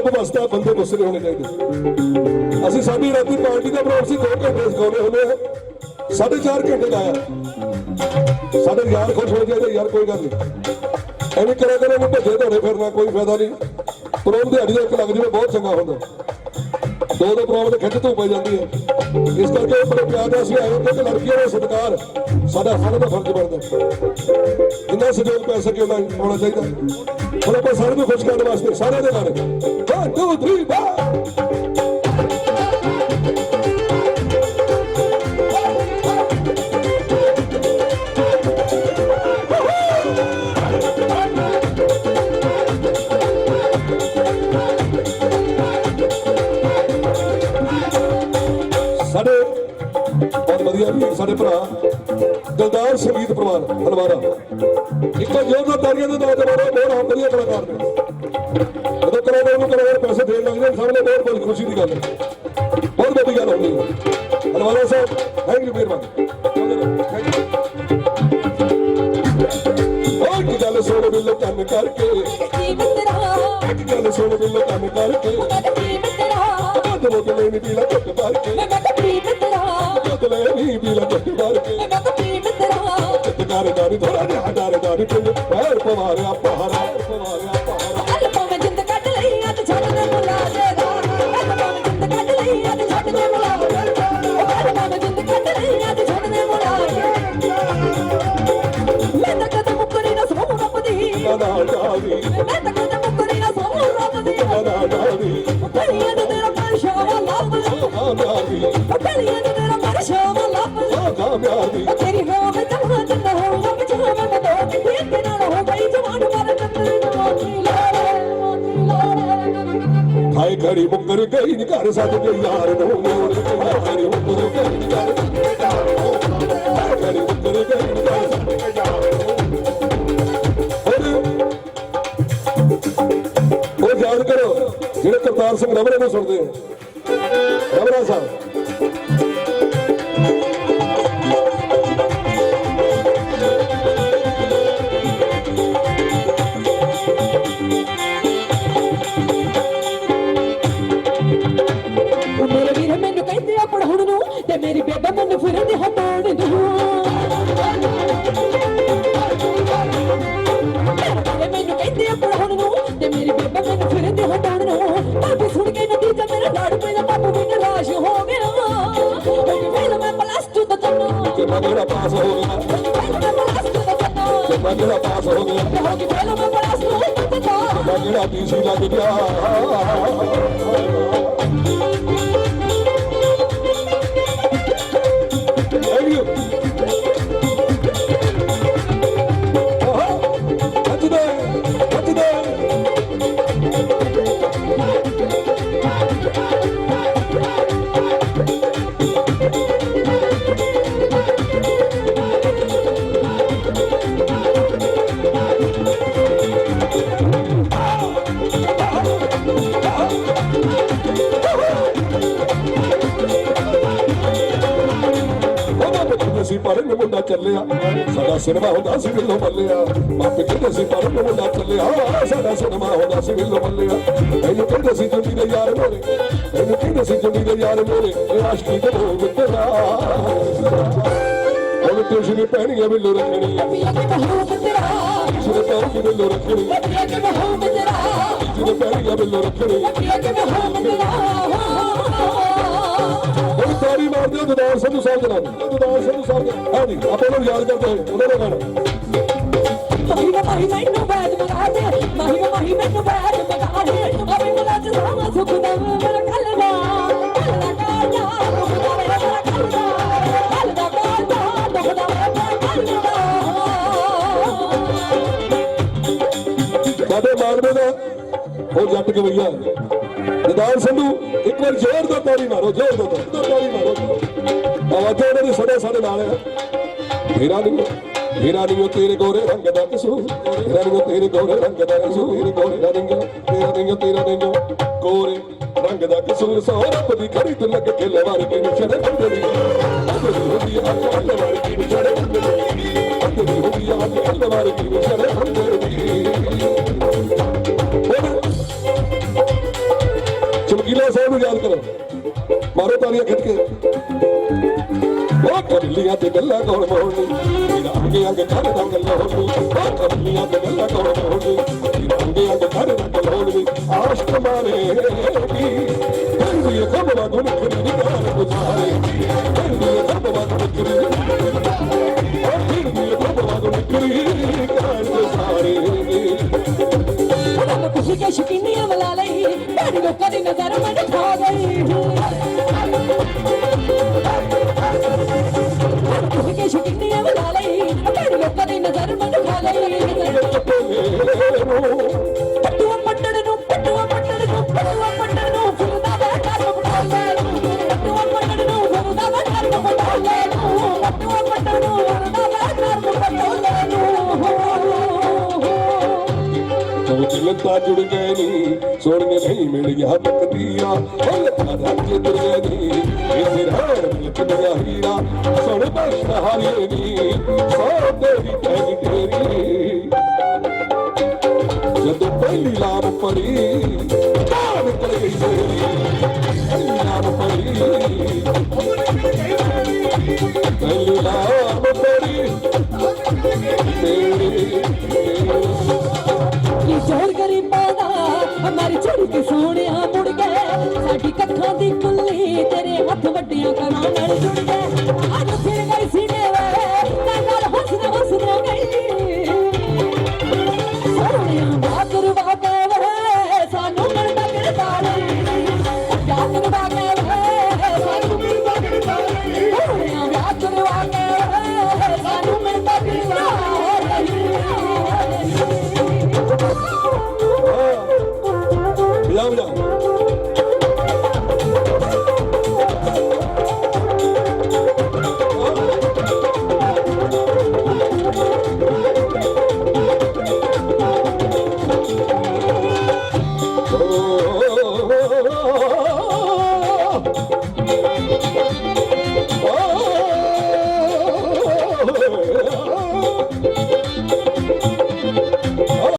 ਰੱਬ ਵਸਦਾ ਬੰਦੇ ਗੁੱਸੇ ਹੋਣੇ ਚਾਹੀਦੇ। ਅਸੀਂ ਸਾਡੀ ਰਾਤੀ ਪਾਰਟੀ ਦਾ ਪ੍ਰੋਗਰਾਮ ਸੀ 2 ਘੰਟੇ ਸਿਖਾਉਣੇ ਹੁੰਦੇ ਸਾਢੇ ਚਾਰ ਘੰਟੇ ਲਾਇਆ ਸਾਡੇ ਯਾਰ ਖੁਸ਼ ਹੋ ਜਾਏਗਾ ਯਾਰ ਕੋਈ ਗੱਲ ਨਹੀਂ। ਐਵੇਂ ਕਰਿਆ ਕਰੋ ਨੂੰ ਭੱਜੇ ਧੋੜੇ ਫਿਰਨਾ, ਕੋਈ ਫਾਇਦਾ ਨਹੀਂ। ਪ੍ਰੋਗਰਾਮ ਦਿਹਾੜੀ ਦਾ ਇੱਕ ਲੱਗ ਜਾਵੇ, ਬਹੁਤ ਚੰਗਾ ਹੁੰਦਾ। ਦੋ ਦੋ ਪ੍ਰੋਗਰਾਮ ਤੇ ਖਿੱਚ ਧੂ ਪੈ ਜਾਂਦੀ ਹੈ। ਇਸ ਕਰਕੇ ਬੜੇ ਪਿਆਰ ਨਾਲ ਅਸੀਂ ਆਏ ਹਾਂ ਲੜਕੀਆਂ ਦਾ ਸਤਿਕਾਰ ਸਾਡਾ ਸਾਰਿਆਂ ਦਾ ਫਰਜ਼ ਬਣਦਾ। ਜਿੰਨਾ ਸਹਿਯੋਗ ਪੈ ਸਕੇ ਉਹਨਾਂ ਨੂੰ ਹੋਣਾ ਚਾਹੀਦਾ। ਹੁਣ ਆਪਾਂ ਸਾਰਿਆਂ ਨੂੰ ਖੁਸ਼ ਕਰਨ ਵਾਸਤੇ ਸਾਰਿਆਂ ਦੇ ਗਾਣੇ 1 2 3 4 ਸਾਡੇ ਬਹੁਤ ਵਧੀਆ ਵੀ ਸਾਡੇ ਭਰਾ। ਦਿਲਦਾਰ ਸੰਗੀਤ ਪਰਿਵਾਰ ਹਲਵਾਰਾ। ਇੱਕੋ ਜੋਰ ਦਾ ਤਾਲੀਆਂ ਦੇ ਨਾਲ ਤੇ ਬਹੁਤ ਬਹੁਤ ਵਧੀਆ ਕਲਾਕਾਰ ਨੇ। ਜਦੋਂ ਕਲਾਕਾਰ ਨੂੰ ਕਲਾਕਾਰ ਪੈਸੇ ਦੇਣ ਲੱਗਦੇ ਨੇ ਸਾਹਮਣੇ ਬਹੁਤ ਬਹੁਤ ਖੁਸ਼ੀ ਦੀ ਗੱਲ ਹੈ। ਬਹੁਤ ਵੱਡੀ ਗੱਲ ਹੁੰਦੀ ਹੈ। ਹਲਵਾਰਾ ਸਾਹਿਬ ਥੈਂਕ ਯੂ ਮਿਹਰਬਾਨੀ। ਓਏ ਗੱਲ ਸੁਣ ਬਿੱਲੋ ਕੰਮ ਕਰਕੇ ਦਾਰੀ ਥੋੜਾ ਜਿਹਾ ਡਰ ਦਾਰੀ ਪਿੰਡ ਪੈਰ ਪਵਾਰਿਆ ਪਹਾੜਾ ਪਵਾਰਿਆ ਪਹਾੜਾ। ਅੱਲ ਭਾਵੇਂ ਜਿੰਦ ਕੱਢ ਲਈ ਅੱਜ ਛੱਡ ਦੇ ਮੁਲਾ ਦੇਗਾ ਅੱਲ ਭਾਵੇਂ ਜਿੰਦ ਕੱਢ ਲਈ ਅੱਜ ਛੱਡ ਦੇ ਮੁਲਾ ਦੇਗਾ ਅੱਲ ਭਾਵੇਂ ਜਿੰਦ ਕੱਢ ਲਈ ਅੱਜ ਛੱਡ ਦੇ ਮੁਲਾ ਮੈਂ ਤਾਂ ਕਦੇ ਮੁੱਕਰੀ ਨਾ ਸੋਹਣ ਰੱਬਦੀ। ਨਾ ਡਾਰੀ ਮੈਂ ਤਾਂ ਕਦੇ ਮੁੱਕਰੀ ਨਾ ਸੋਹਣ ਰੱਬਦੀ। ਨਾ ਡਾਰੀ ਕਲੀਆਂ ਦੇ ਤੇਰਾ ਪਰਸ਼ਾਵਾ ਲੱਭ ਕਾਮਯਾਬੀ ਕਲੀਆਂ ਲਾੜੇ ਹਾਏ ਮੁੱਕਰ ਗਈ ਨੀ, ਘਰ ਸੱਜ ਕੇ ਯਾਰ ਨੂੰ ਮੋੜ ਕੇ। ਮੁੱਕਰ ਗਈ ਨੀ, ਘਰ ਸੱਜ ਮੁੱਕਰ ਗਈ ਨੀ, ਘਰ ਸੱਜ ਕੇ ਯਾਰ ਉਹ ਯਾਦ ਕਰੋ, ਜਿਹੜੇ ਕਰਤਾਰ ਸਿੰਘ ਨਵਰੇ ਨੂੰ ਸੁਣਦੇ ਹੋ। ਨਵਰਾ ਸਾਹਿਬ। ਜਿਹੜਾ ਪਾਸ ਹੋ ਗਿਆ। ਮੈਂ ਪਲੱਸ 2 ਦਾ ਚੰਨਾ ਕਿ ਮੈਂ ਜਿਹੜਾ ਪਾਸ ਹੋ ਗਿਆ। ਤੇ ਹੋ ਗਈ ਫਿਰ ਮੈਂ ਪਲੱਸ 2 ਦਾ ਚੰਨਾ ਮੈਂ ਜਿਹੜਾ ਪੀਸੀ ਲੱਗ ਗਿਆ। ਪੁੱਤ ਸੀ ਮੁੰਡਾ ਚੱਲਿਆ। ਸਾਡਾ ਸਿਨੇਮਾ ਹੁੰਦਾ ਸੀ ਵਿੱਲੋ ਬੱਲਿਆ ਮਾਪੇ ਕਹਿੰਦੇ ਸੀ ਪਰ ਮੁੰਡਾ ਚੱਲਿਆ। ਸਾਡਾ ਸਿਨੇਮਾ ਹੁੰਦਾ ਸੀ ਵਿੱਲੋ ਬੱਲਿਆ ਮੈਨੂੰ ਕਹਿੰਦੇ ਸੀ ਜੁੰਡੀ ਦੇ ਯਾਰ ਮੋਰੇ। ਮੈਨੂੰ ਕਹਿੰਦੇ ਸੀ ਜੁੰਡੀ ਦੇ ਯਾਰ ਮੋਰੇ। ਇਹ ਆਸ਼ਕੀ ਦੇ ਭੋਗ ਤੇਰਾ ਉਹ ਟਿਊਸ਼ਨ ਪਹਿਣੀਆਂ ਵਿੱਲੋ ਰੱਖਣੀ। ਪਿਆ ਕੇ ਬਹੂ ਤੇਰਾ ਜਿਹਨੇ ਪਹਿਣੀ ਵਿੱਲੋ ਰੱਖਣੀ। ਪਿਆ ਜਿਹਨੇ ਪਹਿਣੀਆਂ ਵਿੱਲੋ ਰੱਖਣੀ ਹੋ ਦਦਾਰ ਸੰਧੂ ਸਾਹਿਬ ਦੇ ਨਾਲ ਦਦਾਰ ਸੰਧੂ ਸਾਹਿਬ ਦੇ ਹਾਂ ਜੀ ਆਪਾਂ ਨੂੰ ਯਾਦ ਕਰਦੇ ਹੋਏ ਉਹਨਾਂ ਦਾ ਗਾਣਾ ਮਾਹੀ ਵਾ ਮਾਹੀ ਮੈਨੂੰ ਦੇ ਮਾਹੀ ਮਾਹੀ ਦੇ। ਅਬੇ ਮੁਲਾ ਸੁਖ ਦਾ ਮੇਰਾ ਮੇਰਾ ਮੇਰਾ ਦਾ ਉਹ ਜੱਟ ਗਵਈਆ ਸੰਧੂ ਇੱਕ ਵਾਰ ਜ਼ੋਰ ਦਾ ਤਾੜੀ ਮਾਰੋ ਜ਼ੋਰ ਦਾ ਤਾੜੀ ਤਾੜੀ ਮਾਰੋ। ਨਾਲ। ਹੈ ਨਹੀਂ ਹੀਰਾ ਨਹੀਂ ਤੇਰੇ ਗੋਰੇ ਰੰਗ ਦਾ ਕਸੂਰ। ਹੀਰਾ ਨਹੀਂ ਤੇਰੇ ਗੋਰੇ ਰੰਗ ਦਾ ਕਸੂਰ। ਹੀਰੇ ਗੋਰੇ ਰੰਗ ਤੇਰਾ ਨਹੀਂ ਤੇਰਾ ਨਹੀਂ ਗੋਰੇ ਰੰਗ ਦਾ ਕਸੂਰ, ਸੋ ਰੱਬ ਦੀ ਖੜੀ ਤੂੰ ਲੱਗ ਕੇ ਲਵਾਰ ਕੇ ਨਿਛੜੇ ਬੰਦੇ ਦੀ। ਹੁੰਦੀ ਆ ਕੇ ਲਵਾਰ ਕੇ ਨਿਛੜੇ ਬੰਦੇ ਦੀ। ਹੁੰਦੀ ਆ ਕੇ ਲਵਾਰ ਕੇ ਨਿਛੜੇ ਬੰਦੇ ਦੀ। ਨੂੰ ਯਾਦ ਕਰੋ। ਮਾਰੋ ਤਾਲੀਆਂ ਖਿੱਚ ਕੇ। ਉਹ ਕਰਲੀਆਂ ਤੇ ਗੱਲਾਂ ਕੋਲ ਮੋੜਨੀ ਮੇਰਾ ਅੱਗੇ ਅੱਗੇ ਕਰਦਾ ਗੱਲਾਂ ਹੋਣੀ ਉਹ ਕਰਲੀਆਂ ਤੇ ਗੱਲਾਂ ਕੋਲ ਮੋੜਨੀ ਮੇਰਾ ਅੱਗੇ ਅੱਗੇ ਕਰਦਾ ਗੱਲਾਂ ਹੋਣੀ ਆਸ਼ਕ ਮਾਰੇ ਕੀ? ਕਹਿੰਦੀ ਖਬ ਵਾ ਗੁਣ ਖਰੀ ਨਿਗਾਹ ਗੁਜ਼ਾਰੇ ਕਹਿੰਦੀ ਖਬ ਵਾ ਗੁਣ ਖਰੀ ਉਹ ਕਹਿੰਦੀ ਖਬ ਵਾ ਗੁਣ ਖਰੀ ਨਿਗਾਹ ਗੁਜ਼ਾਰੇ ਰੱਬ ਖੁਸ਼ੀ ਕੇ? ਸ਼ਕੀਨੀਆਂ ਮਲਾ ਲਈ? ਭੈੜੀ ਲੋਕਾਂ ਦੀ ਨਜ਼ਰ ਮੈਨੂੰ ਖਾ ਗਈ। ਜੁੜ ਗਏ ਨੀ। ਸੋਹਣੇ ਨਹੀਂ ਮਿਲ ਗਿਆ ਤਕਦੀਆ ਓਏ ਤਾਂ ਜੇ ਗਏ ਨੀ। ਇਹ ਸਿਰਹਾਰ ਮਿਲਕ ਮੇਰਾ ਹੀਰਾ। ਸੁਣ ਬਖਸ਼ ਹਾਰੀਏ ਨੀ। ਸੋ ਤੇਰੀ ਤੇਰੀ ਤੇਰੀ। ਜਦੋਂ ਪਹਿਲੀ ਲਾਮ ਪੜੀ ਹਮਾਰੀ ਚੜੀ ਕੇ ਸੋਹਣਿਆ ਮੁੜ ਕੇ, ਸਾਡੀ ਕੱਖਾਂ ਦੀ ਕੁੱਲੀ ਤੇਰੇ ਹੱਥ ਵੱਡੀਆਂ ਕਰਾਂ ਨਾਲ ਜੁੜ